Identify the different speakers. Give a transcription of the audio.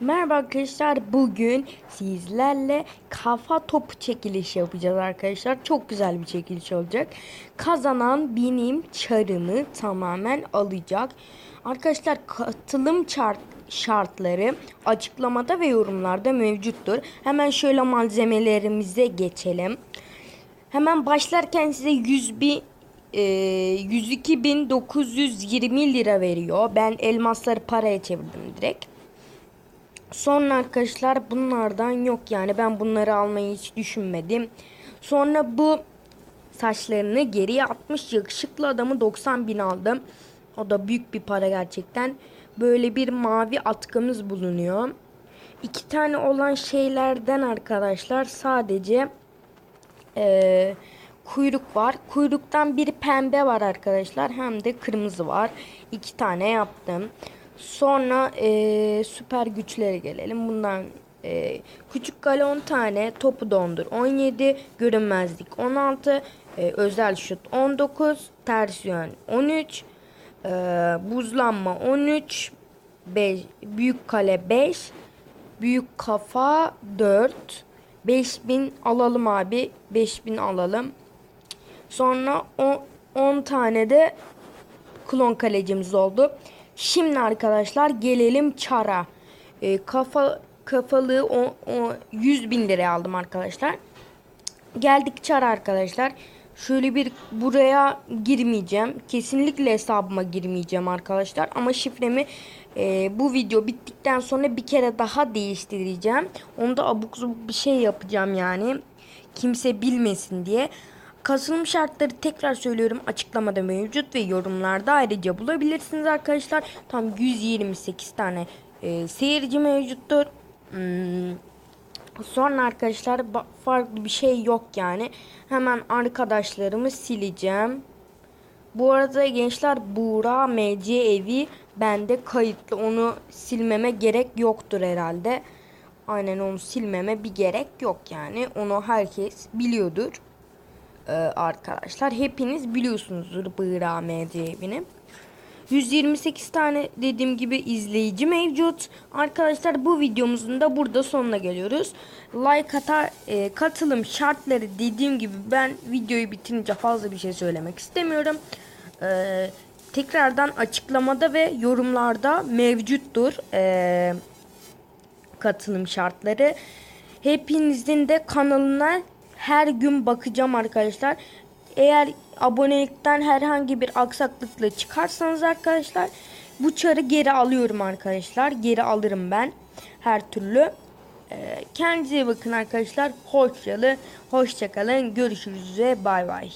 Speaker 1: Merhaba arkadaşlar. Bugün sizlerle kafa topu çekilişi yapacağız arkadaşlar. Çok güzel bir çekiliş olacak. Kazanan benim çarımı tamamen alacak. Arkadaşlar katılım şart şartları açıklamada ve yorumlarda mevcuttur. Hemen şöyle malzemelerimize geçelim. Hemen başlarken size 100 bin e, 102.920 lira veriyor. Ben elmasları paraya çevirdim direkt. Sonra arkadaşlar bunlardan yok yani ben bunları almayı hiç düşünmedim. Sonra bu saçlarını geriye atmış yakışıklı adamı 90 bin aldım. O da büyük bir para gerçekten. Böyle bir mavi atkımız bulunuyor. İki tane olan şeylerden arkadaşlar sadece eee, kuyruk var. Kuyruktan biri pembe var arkadaşlar. Hem de kırmızı var. İki tane yaptım. Sonra eee, süper güçlere gelelim. Bundan eee, küçük kale 10 tane. Topu dondur 17. Görünmezlik 16. eee, özel şut 19. Ters yön 13. eee, buzlanma 13. 5, büyük kale 5. Büyük kafa 4. 5000 alalım abi. 5000 alalım. Sonra 10 tane de klon kalecimiz oldu. Şimdi arkadaşlar gelelim çara. Ee, kafa kafalığı o, o 100 bin liraya aldım arkadaşlar. Geldik çara arkadaşlar. Şöyle bir buraya girmeyeceğim. Kesinlikle hesabıma girmeyeceğim arkadaşlar. Ama şifremi e, bu video bittikten sonra bir kere daha değiştireceğim. Onda abuk subuk bir şey yapacağım yani. Kimse bilmesin diye. Katılım şartları tekrar söylüyorum açıklamada mevcut ve yorumlarda ayrıca bulabilirsiniz arkadaşlar. Tam 128 tane e, seyirci mevcuttur. Hmm, Sonra arkadaşlar farklı bir şey yok yani. Hemen arkadaşlarımı sileceğim. Bu arada gençler Buğra MC evi bende kayıtlı. Onu silmeme gerek yoktur herhalde. Aynen onu silmeme bir gerek yok yani. Onu herkes biliyordur. Ee, arkadaşlar hepiniz biliyorsunuzdur Buğra MC evini. 128 tane dediğim gibi izleyici mevcut. Arkadaşlar bu videomuzun da burada sonuna geliyoruz. Like atar e, katılım şartları dediğim gibi ben videoyu bitirince fazla bir şey söylemek istemiyorum. Ee, tekrardan açıklamada ve yorumlarda mevcuttur. Ee, katılım şartları. Hepinizin de kanalına her gün bakacağım arkadaşlar. Eğer abonelikten herhangi bir aksaklıkla çıkarsanız arkadaşlar bu çarı geri alıyorum arkadaşlar. Geri alırım ben her türlü. Ee, kendinize bakın arkadaşlar. Hoşçakalın. Hoşçakalın. Görüşürüz ve bay bay.